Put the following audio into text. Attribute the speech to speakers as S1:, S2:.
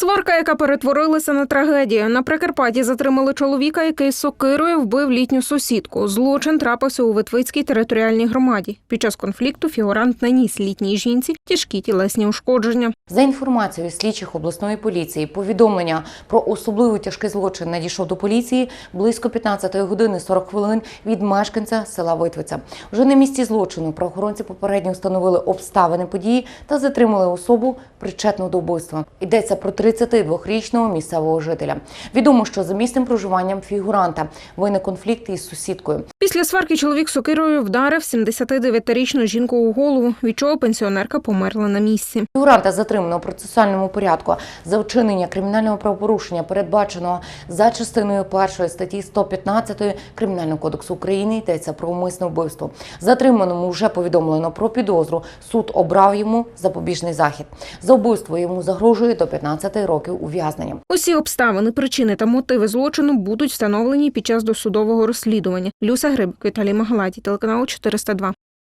S1: Сварка, яка перетворилася на трагедію. На Прикарпатті затримали чоловіка, який сокирою вбив літню сусідку. Злочин трапився у Витвицькій територіальній громаді. Під час конфлікту фігурант наніс літній жінці тяжкі тілесні ушкодження.
S2: За інформацією слідчих обласної поліції, повідомлення про особливо тяжкий злочин надійшов до поліції близько 15 години 40 хвилин від мешканця села Витвиця. Вже на місці злочину правоохоронці попередньо встановили обставини події та затримали особу причетну до вбивства. Йдеться про 32-річного місцевого жителя. Відомо, що за місцем проживанням фігуранта виник конфлікт із сусідкою.
S1: Після сварки чоловік сокирою вдарив 79-річну жінку у голову, від чого пенсіонерка померла на місці.
S2: Фігуранта затримано у процесуальному порядку за вчинення кримінального правопорушення, передбаченого за частиною першої статті 115 Кримінального кодексу України. Йдеться про умисне вбивство. Затриманому вже повідомлено про підозру. Суд обрав йому запобіжний захід. За вбивство йому загрожує до 15 років ув'язнення.
S1: Усі обставини, причини та мотиви злочину будуть встановлені під час досудового розслідування. Люся Гриб, Віталій Магаладі, телеканал 402.